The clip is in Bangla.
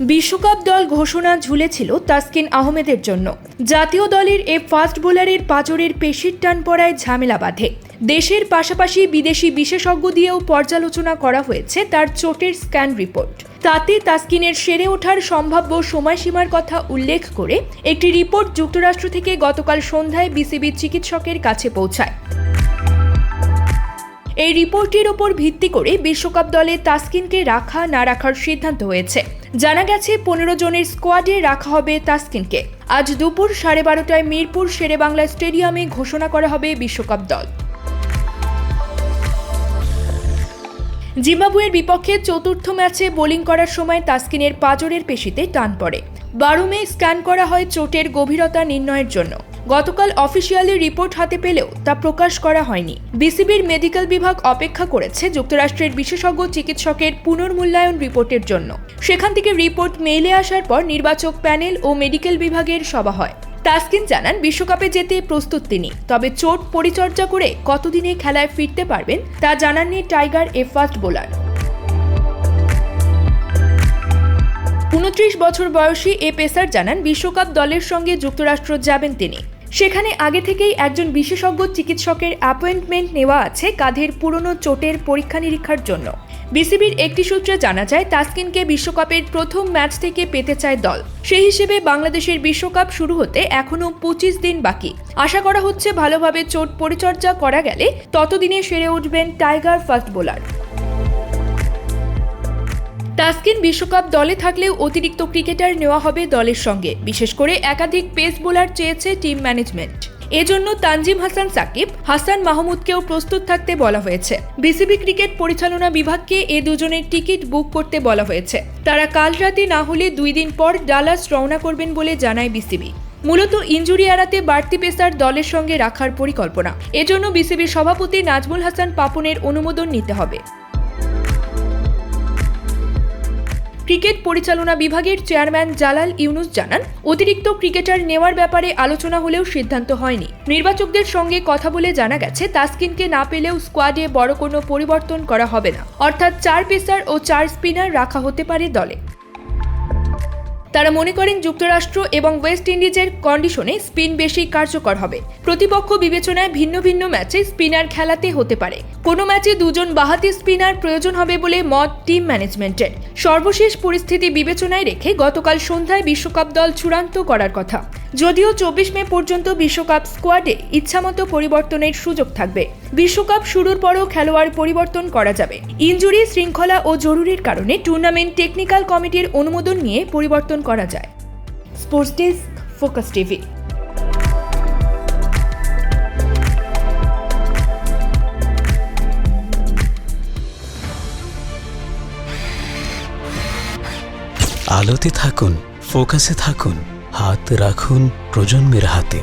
বিশ্বকাপ দল ঘোষণা ঝুলেছিল তাসকিন আহমেদের জন্য। জাতীয় দলের এ ফাস্ট বোলারের পাঁজরের পেশির টান পড়ায় ঝামেলা বাঁধে। দেশের পাশাপাশি বিদেশি বিশেষজ্ঞ দিয়েও পর্যালোচনা করা হয়েছে তার চোটের স্ক্যান রিপোর্ট। তাতে তাসকিনের সেরে ওঠার সম্ভাব্য সময়সীমার কথা উল্লেখ করে একটি রিপোর্ট যুক্তরাষ্ট্র থেকে গতকাল সন্ধ্যায় বিসিবির চিকিৎসকের কাছে পৌঁছায়। এই রিপোর্টের ওপর ভিত্তি করে বিশ্বকাপ দলে তাসকিনকে রাখা না রাখার সিদ্ধান্ত হয়েছে। জানা গেছে, পনেরো জনের স্কোয়াডে রাখা হবে তাসকিনকে। আজ দুপুর সাড়ে বারোটায় মিরপুর শেরেবাংলা স্টেডিয়ামে ঘোষণা করা হবে বিশ্বকাপ দল। জিম্বাবুয়ের বিপক্ষে চতুর্থ ম্যাচে বোলিং করার সময় তাসকিনের পাজরের পেশিতে টান পড়ে। বারো মে স্ক্যান করা হয় চোটের গভীরতা নির্ণয়ের জন্য। গতকাল অফিসিয়ালি রিপোর্ট হাতে পেলেও তা প্রকাশ করা হয়নি। বিসিবির মেডিকেল বিভাগ অপেক্ষা করেছে যুক্তরাষ্ট্রের বিশেষজ্ঞ চিকিৎসকের পুনর্মূল্যায়ন রিপোর্টের জন্য। সেখান থেকে রিপোর্ট মেইলে আসার পর নির্বাচক প্যানেল ও মেডিকেল বিভাগের সভা হয়। তাসকিন জানান, বিশ্বকাপে যেতে প্রস্তুত তিনি, তবে চোট পরিচর্যা করে কতদিনে খেলায় ফিরতে পারবেন তা জানাননি টাইগার এ ফাস্ট বোলার। উনত্রিশ বছর বয়সী এ পেসার জানান, বিশ্বকাপ দলের সঙ্গে যুক্তরাষ্ট্র যাবেন তিনি। সেখানে আগে থেকেই একজন বিশেষজ্ঞ চিকিৎসকের অ্যাপয়েন্টমেন্ট নেওয়া আছে কাঁধের পুরনো চোটের পরীক্ষা নিরীক্ষার জন্য। বিসিবির একটি সূত্রে জানা যায়, তাসকিনকে বিশ্বকাপের প্রথম ম্যাচ থেকে পেতে চায় দল। সেই হিসেবে বাংলাদেশের বিশ্বকাপ শুরু হতে এখনও পঁচিশ দিন বাকি। আশা করা হচ্ছে ভালোভাবে চোট পরিচর্যা করা গেলে ততদিনে সেরে উঠবেন টাইগার ফাস্ট বোলার। তাসকিন বিশ্বকাপ দলে থাকলেও অতিরিক্ত ক্রিকেটার নেওয়া হবে দলের সঙ্গে। বিশেষ করে একাধিক পেস বোলার চেয়েছে টিম ম্যানেজমেন্ট। এজন্য তানজিম হাসান সাকিব, হাসান মাহমুদকেও প্রস্তুত থাকতে বলা হয়েছে। বিসিবি ক্রিকেট পরিচালনা বিভাগকে এ দুজনের টিকিট বুক করতে বলা হয়েছে। তারা কাল রাতে না হলে দুই দিন পর ডালাস রওনা করবেন বলে জানায় বিসিবি। মূলত ইঞ্জুরি এড়াতে বাড়তি পেসার দলের সঙ্গে রাখার পরিকল্পনা। এজন্য বিসিবির সভাপতি নাজমুল হাসান পাপনের অনুমোদন নিতে হবে। ক্রিকেট পরিচালনা বিভাগের চেয়ারম্যান জালাল ইউনুস জানান, অতিরিক্ত ক্রিকেটার নেওয়ার ব্যাপারে আলোচনা হলেও সিদ্ধান্ত হয়নি। নির্বাচকদের সঙ্গে কথা বলে জানা গেছে, তাসকিনকে না পেলেও স্কোয়াডে বড় কোনো পরিবর্তন করা হবে না। অর্থাৎ চার পেসার ও চার স্পিনার রাখা হতে পারে দলে। তারা মনে করেন যুক্তরাষ্ট্র এবং ওয়েস্ট ইন্ডিজের কন্ডিশনে স্পিন বেশি কার্যকর হবে। প্রতিপক্ষ বিবেচনায় ভিন্ন ভিন্ন ম্যাচে স্পিনার খেলাতে হতে পারে। কোনো ম্যাচে দুজন বাহাতি স্পিনার প্রয়োজন হবে বলে মত টিম ম্যানেজমেন্টের। সর্বশেষ পরিস্থিতি বিবেচনায় রেখে গতকাল সন্ধ্যায় বিশ্বকাপ দল চূড়ান্ত করার কথা। যদিও চব্বিশ মে পর্যন্ত বিশ্বকাপ স্কোয়াডে ইচ্ছামতো পরিবর্তনের সুযোগ থাকবে। বিশ্বকাপ শুরুর পরও খেলোয়াড় পরিবর্তন করা যাবে। ইঞ্জুরি শৃঙ্খলা ও জরুরির কারণে টুর্নামেন্ট টেকনিক্যাল কমিটির অনুমোদন নিয়ে পরিবর্তন করা যায়। স্পোর্টস ডেস্ক ফোকাস টিভি আলোতে থাকুন ফোকাসে থাকুন হাত রাখুন প্রজন্মের হাতে।